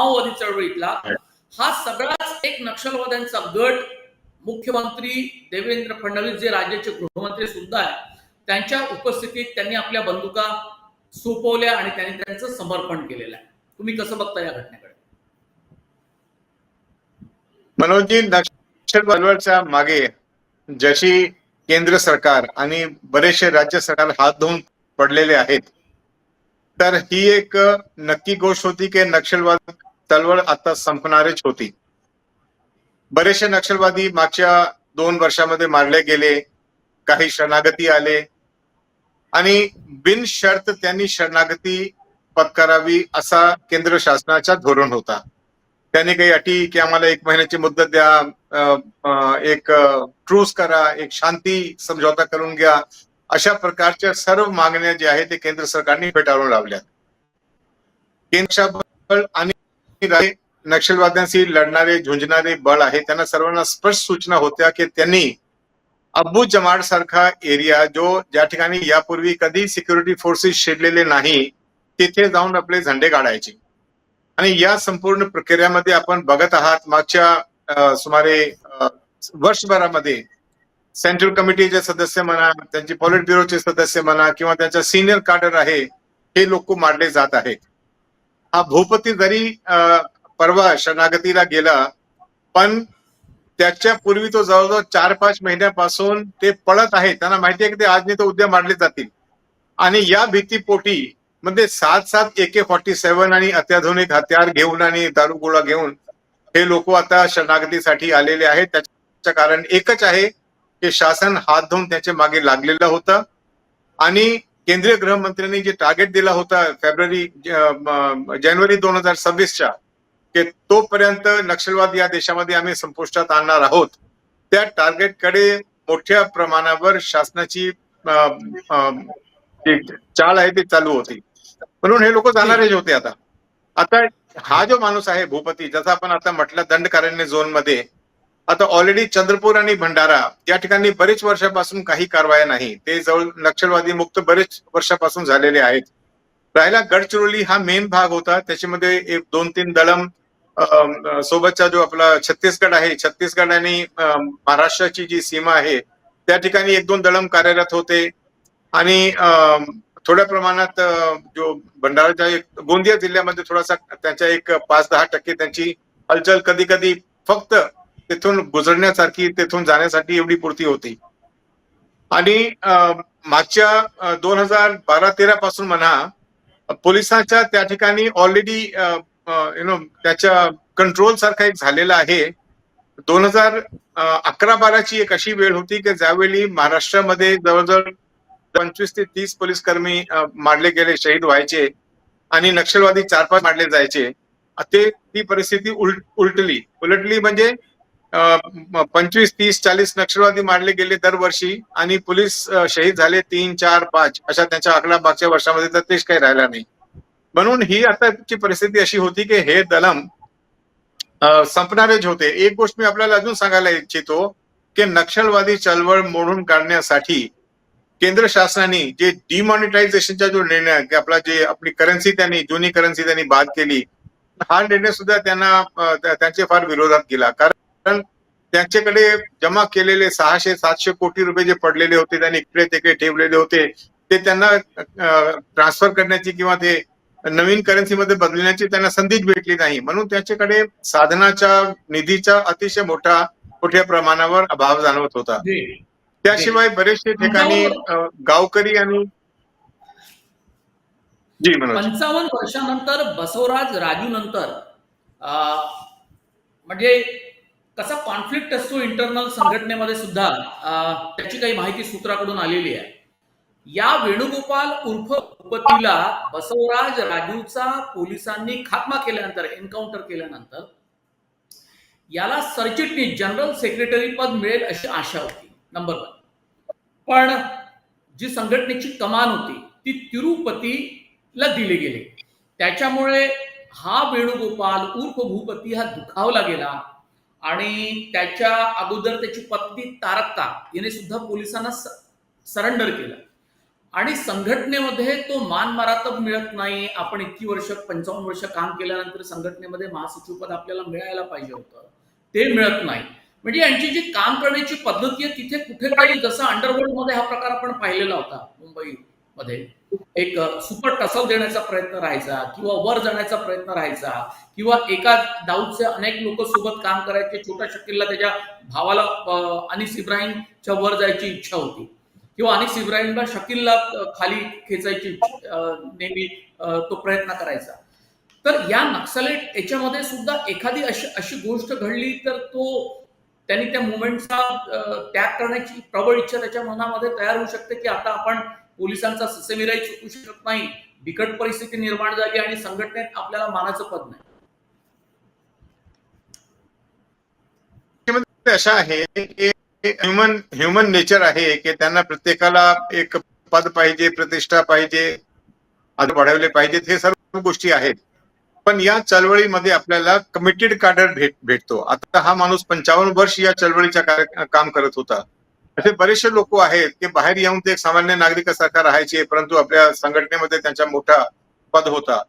माओवादी चळवळीतला हा. सगळाच एक नक्षलवाद्यांचा गट मुख्यमंत्री देवेंद्र फडणवीस जे राज्याचे गृहमंत्री सुद्धा आहे त्यांच्या उपस्थितीत त्यांनी आपल्या बंदुका सोपवल्या आणि त्यांनी त्यांचं समर्पण केलेलं आहे. तुम्ही कसं बघता या घटनेकडे? मनोजजी नक्षलवादच्या मागे जशी केंद्र सरकार आणि बरेचसे राज्य सरकार हात धुवून पडलेले आहेत तर ही एक नक्की गोष्ट होती की नक्षलवाद चळवळ आता संपणारच होती. बरेचसे नक्षलवादी मागच्या दोन वर्षामध्ये मारले गेले काही शरणागती आले आणि बिनशर्त त्यांनी शरणागती पत्करावी असा केंद्र शासनाचा धोरण होता. त्यांनी काही अटी की आम्हाला एक महिन्याची मुदत द्या एक ट्रूस करा एक शांती समझौता करून घ्या अशा प्रकारच्या सर्व मागण्या ज्या आहेत ते केंद्र सरकारने फेटाळून लावल्या केंद्र आणि नक्षलवाद्यांशी लढणारे झुंजणारे बळ आहे. त्यांना सर्वांना स्पष्ट सूचना होत्या की त्यांनी अब्बू जमाड सारखा एरिया जो ज्या ठिकाणी यापूर्वी कधी सिक्युरिटी फोर्सेस शिरलेले नाही तिथे जाऊन आपले झंडे काढायचे आणि या संपूर्ण प्रक्रियामध्ये आपण बघत आहात मागच्या सुमारे वर्षभरामध्ये सेंट्रल कमिटीचे सदस्य म्हणा त्यांचे पॉलिट ब्युरोचे सदस्य म्हणा किंवा त्यांच्या सिनियर कार्डर आहे हे लोक मारले जात आहेत. हा भूपती जरी परवा शरणागतीला गेला पण त्याच्या पूर्वी तो जवळजवळ चार पाच महिन्यापासून ते पळत आहे. त्यांना माहिती आहे की ते आज नाही तो उद्या मारले जातील. आणि या भीतीपोटी मध्ये सात सात ए फॉर्टी सेव्हन आणि अत्याधुनिक हत्यार घेऊन आणि दारुगोळा घेऊन हे लोक आता शरणागतीसाठी आलेले आहेत. त्याच्या कारण एकच आहे की शासन हात धुवून त्याच्यामागे लागलेलं होतं. आणि केंद्रीय गृहमंत्र्यांनी जे टार्गेट दिला होता फेब्रुवारी जानेवारी दोन हजार सव्वीसच्या की तोपर्यंत नक्षलवाद या देशामध्ये आम्ही संपुष्टात आणणार आहोत. त्या टार्गेटकडे मोठ्या प्रमाणावर शासनाची चाल आहे ती चालू होती. म्हणून हे लोक जाणारेच होते आता. आता हा जो माणूस आहे भूपती जसा आपण आता म्हटलं दंडकारण्य झोनमध्ये आता ऑलरेडी चंद्रपूर आणि भंडारा या ठिकाणी बरेच वर्षापासून काही कारवाया नाही. ते जवळ नक्षलवादी मुक्त बरेच वर्षापासून झालेले आहेत. राहिला गडचिरोली हा मेन भाग होता. त्याच्यामध्ये एक दोन तीन दळम सोबतचा जो आपला छत्तीसगड आहे छत्तीसगड आणि महाराष्ट्राची जी सीमा आहे त्या ठिकाणी एक दोन दळम कार्यरत होते. आणि थोड्या प्रमाणात जो भंडाराच्या एक गोंदिया जिल्ह्यामध्ये थोडासा त्यांच्या एक पाच दहा टक्के त्यांची हलचल कधी कधी फक्त तिथून गुजरण्यासारखी तिथून जाण्यासाठी एवढी पुरती होती. आणि अं, मागच्या दोन हजार बारा तेरा पासून म्हणा पोलिसांच्या त्या ठिकाणी ऑलरेडी यु नो त्याच्या कंट्रोल सारखा एक झालेला आहे. दोन हजार अकरा बाराची एक अशी वेळ होती की ज्यावेळी महाराष्ट्रामध्ये जवळजवळ पंचवीस ते तीस पोलीस कर्मी मारले गेले शहीद व्हायचे आणि नक्षलवादी चार पाच मारले जायचे ते ती परिस्थिती उल- उलटली. उलटली म्हणजे पंचवीस तीस चाळीस नक्षलवादी मारले गेले दरवर्षी आणि पोलीस शहीद झाले तीन चार पाच अशा त्यांच्या आकडा मागच्या वर्षामध्ये तर तेच काही राहिला नाही. म्हणून ही आताची परिस्थिती अशी होती की हे दलम संपणारेच होते. एक गोष्ट मी आपल्याला अजून सांगायला इच्छितो की नक्षलवादी चळवळ मोडून काढण्यासाठी केंद्र शासनाने जे डिमॉनिटायझेशनचा जो निर्णय की आपला जे आपली करन्सी त्यांनी जुनी करन्सी त्यांनी बाद केली हा निर्णय सुद्धा त्यांना त्यांचे फार विरोधात गेला कारण त्यांच्याकडे जमा केलेले सहाशे सातशे कोटी रुपये जे पडलेले होते त्यांनी इकडे तिकडे ठेवलेले होते ते त्यांना ट्रान्सफर करण्याची किंवा ते नवीन करन्सीमध्ये बदलण्याची त्यांना संधीच भेटली नाही. म्हणून त्यांच्याकडे साधनाच्या निधीचा अतिशय मोठा मोठ्या प्रमाणावर अभाव जाणवत होता. त्याशिवाय बरेचसे ठिकाणी गावकरी आणि जी पंचावन्न वर्षानंतर बसवराज राजू नंतर म्हणजे कसा कॉन्फ्लिक्ट असतो इंटरनल संघटनेमध्ये सुद्धा त्याची काही माहिती सूत्राकडून आलेली आहे. या वेणुगोपाल उर्फ भूपतीला बसवराज राजूचा पोलिसांनी खात्मा केल्यानंतर एन्काउंटर केल्यानंतर याला सरचिटणीस जनरल सेक्रेटरी पद मिळेल अशी आशा होती नंबर वन पण जी संघटनेची कमान होती ती तिरुपतीला दिली गेली. त्याच्यामुळे हा वेणुगोपाल उर्फ भूपती हा दुखावला गेला. आणि त्याच्या अगोदर त्याची पत्नी तारक्का याने सुद्धा पोलिसांना सरेंडर केलं. आणि संघटनेमध्ये तो मान मरातब मिळत नाही. आपण इतकी वर्ष पंचावन्न वर्ष काम केल्यानंतर संघटनेमध्ये महासचिवपद आपल्याला मिळायला पाहिजे होतं. ते मिळत नाही. म्हणजे यांची जी काम करण्याची पद्धती आहे तिथे कुठेतरी जसं अंडरवर्ल्डमध्ये हा प्रकार आपण पाहिलेला होता मुंबई. मध्ये एक सुपर टसल देण्याचा प्रयत्न राहायचा किंवा वर जाण्याचा प्रयत्न राहायचा किंवा एका दाऊदचे अनेक लोक सोबत काम करायचे छोट्या शकीलला त्याच्या भावाला अनिस इब्राहिमच्या वर जायची इच्छा होती. किंवा अनिस इब्राहिमला शकीलला खाली खेचायची नेहमी तो प्रयत्न करायचा. तर या नक्सलेट याच्यामध्ये सुद्धा एखादी अशी अशी गोष्ट घडली तर तो त्यांनी त्या मुवमेंटचा त्याग करण्याची प्रबळ इच्छा त्याच्या मनामध्ये तयार होऊ शकते की आता आपण पोलिसांचा ससेमिराही चुकू शकत नाही बिकट परिस्थिती निर्माण झाली आणि संघटनेत आपल्याला मानाचं पद नाही. अशा आहे की ह्युमन ह्युमन नेचर आहे की त्यांना प्रत्येकाला एक पद पाहिजे प्रतिष्ठा पाहिजे आज वाढवले पाहिजेत हे सर्व गोष्टी आहेत. पण या चळवळीमध्ये आपल्याला कमिटेड कार्डर भेट भेटतो. आता हा माणूस पंचावन्न वर्ष या चळवळीच्या काम करत होता. असे बरेचसे लोक आहेत की बाहेर येऊन ते एक सामान्य नागरिकासारखा राहायचे परंतु आपल्या संघटनेमध्ये त्यांचा मोठा पद होता.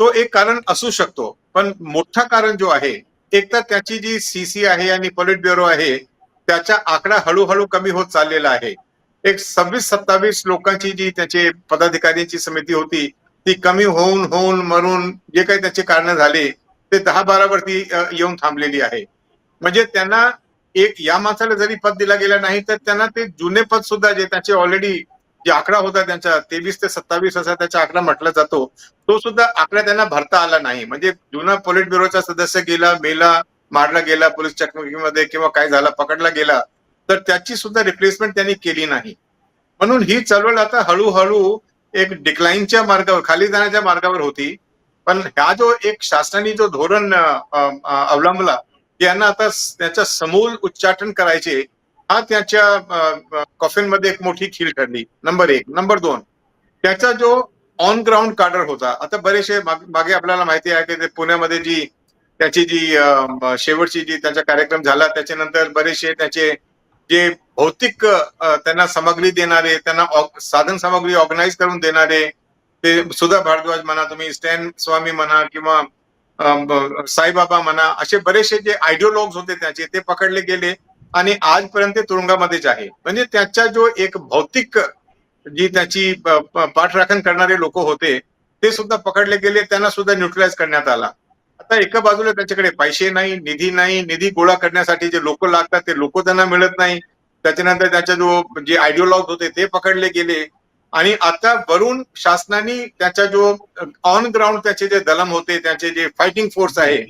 तो एक कारण असू शकतो पण मोठा कारण जो आहे एक तर त्याची जी सीसी आहे आणि पॉलिट ब्युरो आहे त्याचा आकडा हळूहळू कमी होत चाललेला आहे. एक सव्वीस सत्तावीस लोकांची जी त्याचे पदाधिकाऱ्यांची समिती होती ती कमी होऊन होऊन मरून जे काही त्याचे कारण झाले ते दहा बारा वरती येऊन थांबलेली आहे. म्हणजे त्यांना एक या माणसाला जरी पद दिला गेला नाही तर त्यांना ते जुने पद सुद्धा जे त्याचे ऑलरेडी जे आकडा होता त्यांचा तेवीस ते सत्तावीस असा त्याचा आकडा म्हटला जातो तो सुद्धा आकडा त्यांना भरता आला नाही. म्हणजे जुना पोलिट ब्युरोचा सदस्य गेला मेला मारला गेला पोलीस चकमकीमध्ये किंवा काय झाला पकडला गेला तर त्याची सुद्धा रिप्लेसमेंट त्यांनी केली नाही. म्हणून ही चळवळ आता हळूहळू एक डिक्लाईनच्या मार्गावर खाली जाण्याच्या मार्गावर होती. पण हा जो एक शासनाने जो धोरण अवलंबला यांना आता स- त्याच्या समूल उच्चाटन करायचे हा त्याच्या कॉफिनमध्ये एक मोठी खील ठरली. नंबर एक. नंबर दोन. त्याचा जो ऑन ग्राउंड कार्डर होता आता बरेचसे मागे आपल्याला माहिती आहे की ते पुण्यामध्ये जी त्याची जी शेवटची जी त्याचा कार्यक्रम झाला त्याच्यानंतर बरेचसे त्याचे जे भौतिक त्यांना सामग्री देणारे त्यांना साधन सामग्री ऑर्गनाईज करून देणारे ते सुधा भारद्वाज म्हणा तुम्ही स्टॅन स्वामी म्हणा किंवा साईबाबा म्हणा असे बरेचसे जे आयडिओलॉग्स होते त्याचे ते पकडले गेले आणि आजपर्यंत ते तुरुंगामध्येच आहे. म्हणजे त्याचा जो एक भौतिक जी त्याची पाठराखण करणारे लोक होते ते सुद्धा पकडले गेले त्यांना सुद्धा न्यूट्रलाइज करण्यात आला. आता एका बाजूला त्याच्याकडे पैसे नाही निधी नाही निधी गोळा करण्यासाठी जे लोक लागतात ते लोक त्यांना मिळत नाही. त्याच्यानंतर त्याचा जो जे आयडिओलॉग होते ते पकडले गेले. आणि आता वरून शासनाने त्याचा जो ऑन ग्राउंड त्याचे जे दलम होते त्याचे जे फायटिंग फोर्स आहे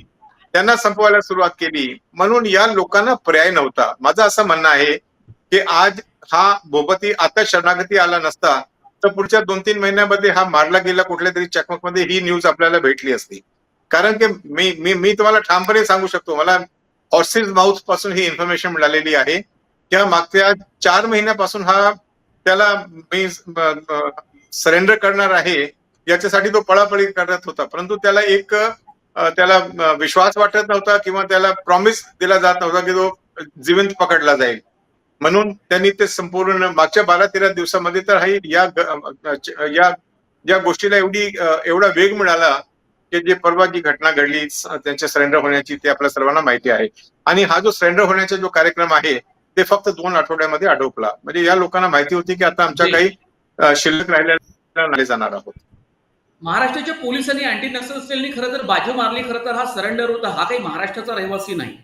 त्यांना संपवायला सुरुवात केली. म्हणून या लोकांना पर्याय नव्हता. माझं असं म्हणणं आहे की आज हा भोपती आता शरणागती आला नसता तर पुढच्या दोन तीन महिन्यामध्ये हा मारला गेला कुठल्या तरी चकमकमध्ये ही न्यूज आपल्याला भेटली असती. कारण की मी मी मी तुम्हाला ठामपणे सांगू शकतो मला हॉर्सेस माउथपासून ही इन्फॉर्मेशन मिळालेली आहे. किंवा मागच्या चार महिन्यापासून हा त्याला मी सरेंडर करणार आहे याच्यासाठी तो पळापळी करत होता. परंतु त्याला एक त्याला विश्वास वाटत नव्हता किंवा त्याला प्रॉमिस दिला जात नव्हता की तो जिवंत पकडला जाईल. म्हणून त्यांनी ते संपूर्ण मागच्या बारा तेरा दिवसामध्ये तर हा या या या गोष्टीला एवढी एवढा वेग मिळाला की जे परवा जी घटना घडली त्यांच्या सरेंडर होण्याची ते आपल्या सर्वांना माहिती आहे. आणि हा जो सरेंडर होण्याचा जो कार्यक्रम आहे ते फक्त दोन आठवड्यामध्ये आटोपला. म्हणजे या लोकांना माहिती होती की आता आमच्या. काही शिल्लक राहिलेल्या नाही जाणार आहोत. महाराष्ट्राच्या पोलिसांनी अँटी नक्सल सेलनी खरं तर बाजी मारली खरं तर हा सरेंडर होता हा काही महाराष्ट्राचा रहिवासी नाही.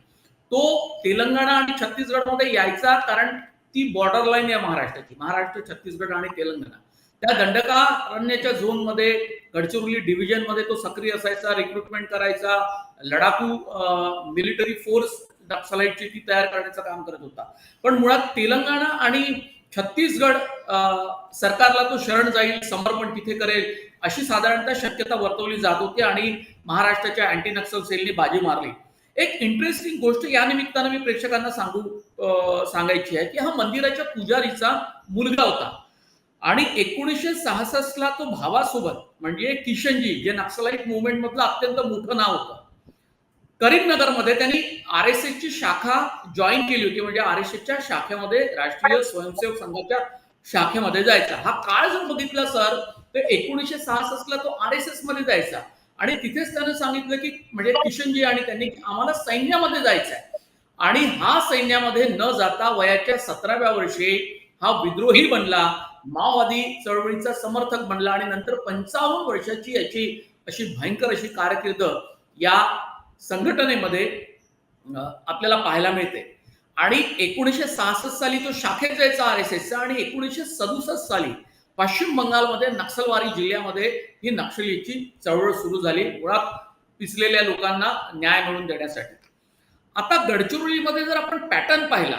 तो तेलंगणा आणि छत्तीसगडमध्ये यायचा कारण ती बॉर्डर लाईन आहे महाराष्ट्राची. महाराष्ट्र छत्तीसगड आणि तेलंगणा. त्या दंडकारण्याच्या झोनमध्ये गडचिरोली डिव्हिजनमध्ये तो सक्रिय असायचा रिक्रुटमेंट करायचा. लढाकू मिलिटरी फोर्स नक्सलाईटची ती तयार करण्याचं काम करत होता. पण मुळात तेलंगणा आणि छत्तीसगड सरकारला तो शरण जाईल समर्पण तिथे करेल अशी साधारणतः शक्यता वर्तवली जात होती आणि महाराष्ट्राच्या अँटी नक्सल सेलनी बाजी मारली. एक इंटरेस्टिंग गोष्ट या निमित्तानं मी प्रेक्षकांना सांगू सांगायची आहे की हा मंदिराच्या पुजारीचा मुलगा होता. आणि एकोणीसशे सहासष्टला तो भावासोबत म्हणजे किशनजी जे नक्सलाईट मुवमेंट मधलं अत्यंत मोठं नाव होतं करीमनगरमध्ये त्यांनी आर एस एसची शाखा जॉईन केली होती म्हणजे आर एस एसच्या शाखेमध्ये राष्ट्रीय स्वयंसेवक संघाच्या शाखेमध्ये जायचा. हा काळ जर बघितला सर तर एकोणीसशे सहासष्टला तो आर एस एसमध्ये जायचा. आणि तिथेच त्यानं सांगितलं की म्हणजे किशनजी आणि त्यांनी आम्हाला सैन्यामध्ये जायचं आहे आणि हा सैन्यामध्ये न जाता वयाच्या सतराव्या वर्षी हा विद्रोही बनला माओवादी चळवळीचा समर्थक बनला आणि नंतर पंचावन्न वर्षाची याची अशी भयंकर अशी कारकीर्द या संघटनेमध्ये आपल्याला पाहायला मिळते. आणि एकोणीसशे सहासष्ट साली तो शाखेत जायचा आर एस एसचा आणि एकोणीसशे सदुसष्ट साली पश्चिम बंगालमध्ये नक्षलवारी जिल्ह्यामध्ये ही नक्षलीची चळवळ सुरू झाली मुळात पिसलेल्या लोकांना न्याय मिळवून देण्यासाठी. आता गडचिरोलीमध्ये जर आपण पॅटर्न पाहिला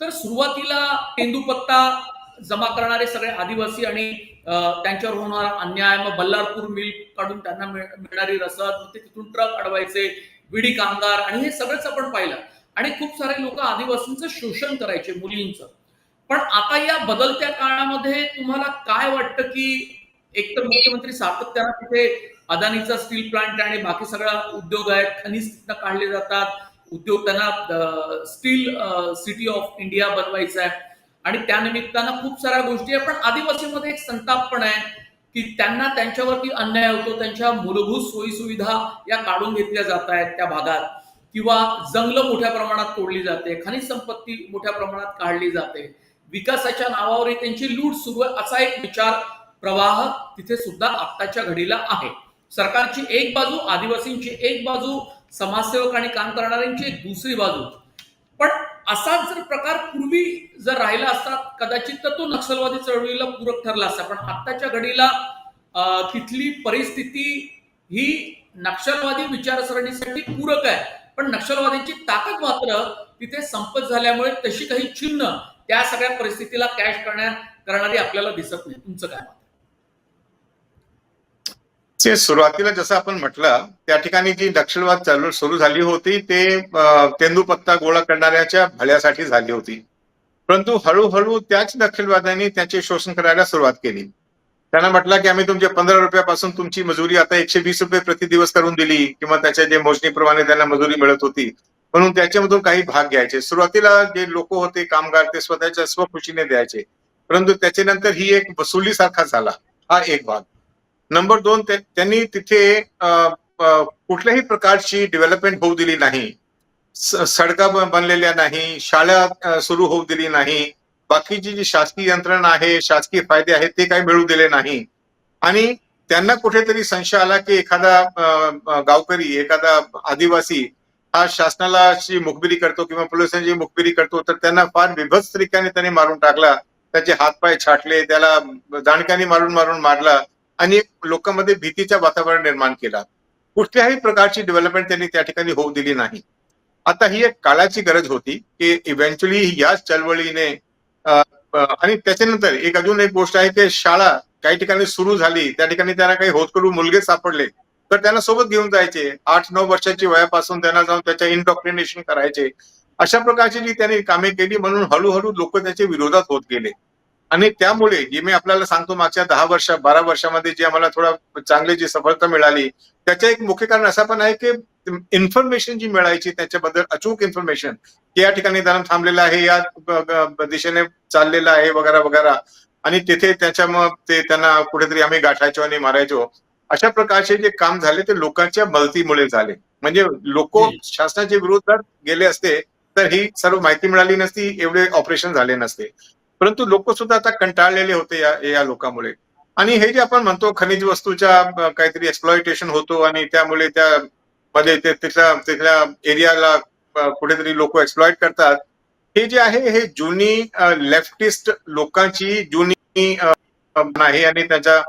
तर सुरुवातीला तेंदूपत्ता जमा करणारे सगळे आदिवासी आणि त्यांच्यावर होणारा अन्याय मग बल्लारपूर मिल काढून त्यांना मिळणारी रसद ते तिथून ट्रक अडवायचे विडी कामगार आणि हे सगळंच आपण पाहिलं. आणि खूप सारे लोक आदिवासींचं शोषण करायचे मुलींचं. पण आता या बदलत्या काळामध्ये तुम्हाला काय वाटतं की एकतर मुख्यमंत्री सातत्यानं तिथे अदानीचा स्टील प्लांट आणि बाकी सगळा उद्योग आहेत खनिज तिथनं काढले जातात उद्योग त्यांना स्टील सिटी ऑफ इंडिया बनवायचा आहे. आणि त्यानिमित्तानं खूप साऱ्या गोष्टी आहे पण आदिवासीमध्ये एक संताप पण आहे. की त्यांना त्यांच्यावरती अन्याय होतो त्यांच्या मूलभूत सोयीसुविधा या काढून घेतल्या जात आहेत त्या भागात. किंवा जंगलं मोठ्या प्रमाणात तोडली जाते खनिज संपत्ती मोठ्या प्रमाणात काढली जाते. विकासाच्या नावावर त्यांची लूट सुरू आहे असा एक विचार प्रवाह तिथे सुद्धा आत्ताच्या घडीला आहे. सरकारची एक बाजू आदिवासींची एक बाजू समाजसेवक आणि काम करणाऱ्यांची एक दुसरी बाजू. पण असाच जर प्रकार पूर्वी जर राहिला असता कदाचित तर तो नक्षलवादी चळवळीला पूरक ठरला असता. पण आत्ताच्या घडीला तिथली परिस्थिती ही नक्षलवादी विचारसरणीसाठी पूरक आहे. पण नक्षलवादीची ताकद मात्र तिथे संपत झाल्यामुळे तशी काही चिन्ह त्या सगळ्या परिस्थितीला कॅश करण्या करणारी आपल्याला दिसत नाही. तुमचं काय मत? ते सुरुवातीला जसं आपण म्हटलं त्या ठिकाणी जी नक्षलवाद चालू सुरू झाली होती ते तेंदूपत्ता गोळा करणाऱ्याच्या भल्यासाठी झाली होती. परंतु हळूहळू त्याच नक्षलवाद्यांनी त्याचे शोषण करायला सुरुवात केली. त्यांना म्हटलं की आम्ही तुमच्या पंधरा रुपयापासून तुमची मजुरी आता एकशे वीस रुपये प्रति दिवस करून दिली किंवा त्याच्या जे मोजणीप्रमाणे त्यांना मजुरी मिळत होती म्हणून त्याच्यामधून काही भाग घ्यायचे. सुरुवातीला जे लोक होते कामगार ते स्वतःच्या स्वखुशीने द्यायचे. परंतु त्याच्यानंतर ही एक वसुलीसारखा झाला हा एक भाग. नंबर दोन ते- त्यांनी तिथे अं, कुठल्याही प्रकारची डेव्हलपमेंट होऊ दिली नाही. सडका बनलेल्या नाही शाळा सुरू होऊ दिली नाही. बाकीची जी शासकीय यंत्रणा आहे शासकीय फायदे आहेत ते काही मिळू दिले नाही. आणि त्यांना कुठेतरी संशय आला की एखादा गावकरी एखादा आदिवासी हा शासनाला मुखबिरी करतो किंवा पोलिसांची मुखबिरी करतो तर त्यांना फार बिभत्स तरीक्याने त्यांनी मारून टाकला. त्याचे हातपाय छाटले त्याला दाणक्याने मारून मारून मारला. आणि लोकांमध्ये भीतीच्या वातावरण निर्माण केला. कुठल्याही प्रकारची डेव्हलपमेंट त्यांनी त्या ठिकाणी होऊ दिली नाही. आता ही एक काळाची गरज होती की इव्हेंच्युअली याच चळवळीने आणि त्याच्यानंतर एक अजून एक गोष्ट आहे की शाळा काही ठिकाणी सुरू झाली त्या ठिकाणी त्यांना काही होतकरू मुलगे सापडले तर त्यांना सोबत घेऊन जायचे. आठ नऊ वर्षाची वयापासून त्यांना जाऊन त्याच्या इनडॉक्ट्रिनेशन करायचे. अशा प्रकारची जी त्यांनी कामे केली म्हणून हळूहळू लोक त्याच्या विरोधात होत गेले. आणि त्यामुळे जे मी आपल्याला सांगतो मागच्या दहा वर्ष बारा वर्षामध्ये जी आम्हाला थोडा चांगली जी सफलता मिळाली त्याचं एक मुख्य कारण असं पण आहे की इन्फॉर्मेशन जी मिळायची त्याच्याबद्दल अचूक इन्फॉर्मेशन की या ठिकाणी धरण थांबलेलं आहे या दिशेने चाललेलं आहे वगैरे वगैरे. आणि तिथे त्याच्या मग ते त्यांना कुठेतरी आम्ही गाठायचो आणि मारायचो. अशा प्रकारचे जे काम झाले ते लोकांच्या मदतीमुळे झाले. म्हणजे लोक. शासनाच्या विरोधात गेले असते तर ही सर्व माहिती मिळाली नसती एवढे ऑपरेशन झाले नसते. परंतु लोक सुद्धा आता कंटाळलेले होते या या लोकांमुळे. आणि हे जे आपण म्हणतो खनिज वस्तूच्या काहीतरी एक्सप्लॉइटेशन होतो आणि त्यामुळे त्या मध्ये ते तिथल्या तिथल्या एरियाला कुठेतरी लोक एक्सप्लॉइट करतात. हे जे आहे हे जुनी लेफ्टिस्ट लोकांची जुनी आहे आणि त्यांच्या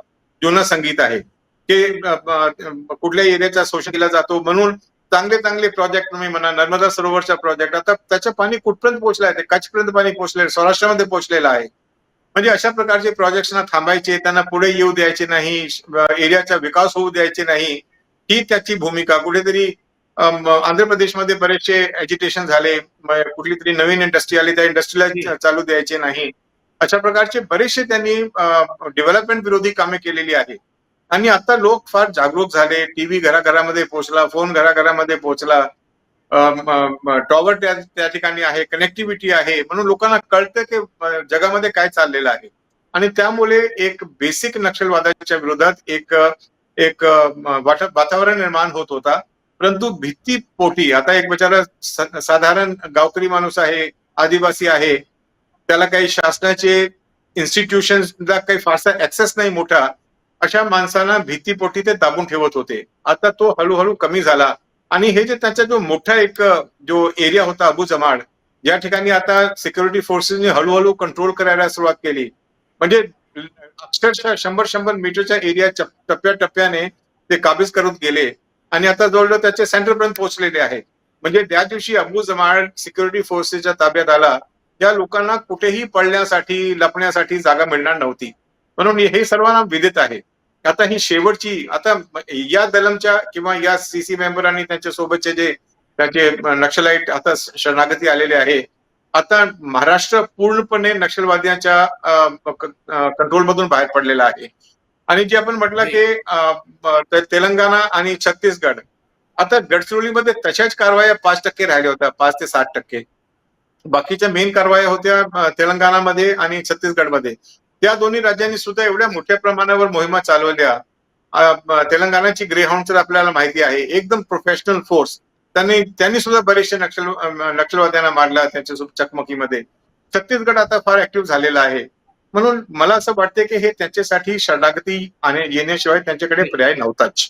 जुनं संगीत आहे. ते कुठल्या एरियाचा शोषण केला जातो म्हणून चांगले चांगले प्रोजेक्ट तुम्ही म्हणा नर्मदा सरोवरचा प्रोजेक्ट आता त्याचं पाणी कुठपर्यंत पोहोचलं आहे? ते कच्छपर्यंत पाणी पोहोचले सौराष्ट्रामध्ये पोहोचलेलं आहे. म्हणजे अशा प्रकारचे प्रोजेक्ट्सना थांबायचे त्यांना पुढे येऊ द्यायचे नाही एरियाचा विकास होऊ द्यायचे नाही. ही त्याची भूमिका. कुठेतरी आंध्र प्रदेशमध्ये बरेचसे एज्युटेशन झाले. कुठली तरी नवीन इंडस्ट्री आली त्या इंडस्ट्रीला चालू द्यायचे नाही. अशा प्रकारचे बरेचसे त्यांनी डेव्हलपमेंट विरोधी कामे केलेली आहे आणि आता लोक फार जागरूक झाले. टीव्ही घराघरामध्ये पोहोचला फोन घराघरामध्ये पोहोचला. टॉवर त्या त्या ठिकाणी आहे कनेक्टिव्हिटी आहे. म्हणून लोकांना कळतं की जगामध्ये काय चाललेलं आहे. आणि त्यामुळे एक बेसिक नक्षलवादाच्या विरोधात एक एक वातावरण निर्माण होत होता. परंतु भीती पोटी आता एक बिचारा साधारण गावकरी माणूस आहे आदिवासी आहे. त्याला काही शासनाचे इन्स्टिट्यूशनला काही फारसा ऍक्सेस नाही मोठा. अशा माणसांना भीतीपोटी ते दाबून ठेवत होते. आता तो हळूहळू कमी झाला. आणि हे जे त्याचा जो मोठा एक जो एरिया होता अबू जमाड या ठिकाणी आता सिक्युरिटी फोर्सेसने हळूहळू कंट्रोल करायला सुरुवात केली. म्हणजे अक्षरशः शंभर शंभर मीटरच्या एरिया टप्प्याटप्प्याने ते काबीज करत गेले. आणि आता जवळजवळ त्याचे सेंटरपर्यंत पोहोचलेले आहे म्हणजे त्या दिवशी अबू जमाड सिक्युरिटी फोर्सेसच्या ताब्यात आला. या लोकांना कुठेही पळण्यासाठी लपण्यासाठी जागा मिळणार नव्हती. म्हणून हे सर्वांना विदित आहे. आता ही शेवटची आता या दलमच्या किंवा या सीसी मेंबर आणि त्यांच्या सोबतचे जे त्याचे नक्षलाईट आता शरणागती आलेले आहे आता महाराष्ट्र पूर्णपणे नक्षलवाद्यांच्या कंट्रोलमधून बाहेर पडलेला आहे. आणि जे आपण म्हटलं की तेलंगणा आणि छत्तीसगड आता गडचिरोलीमध्ये तशाच कारवाया पाच टक्के राहिल्या होत्या पाच ते सात टक्के. बाकीच्या मेन कारवाया होत्या तेलंगणामध्ये आणि छत्तीसगडमध्ये. त्या दोन्ही राज्यांनी सुद्धा एवढ्या मोठ्या प्रमाणावर मोहिमा चालवल्या. तेलंगणाची ग्रेहाउंड तर आपल्याला माहिती आहे. एकदम प्रोफेशनल फोर्स त्यांनी त्यांनी सुद्धा बरेचसे नक्षल नक्षलवाद्यांना मारला त्यांच्या चकमकीमध्ये. छत्तीसगड आता फार ऍक्टिव्ह झालेला आहे. म्हणून मला असं वाटते की हे त्यांच्यासाठी शरणागती आणि येण्याशिवाय त्यांच्याकडे पर्याय नव्हताच.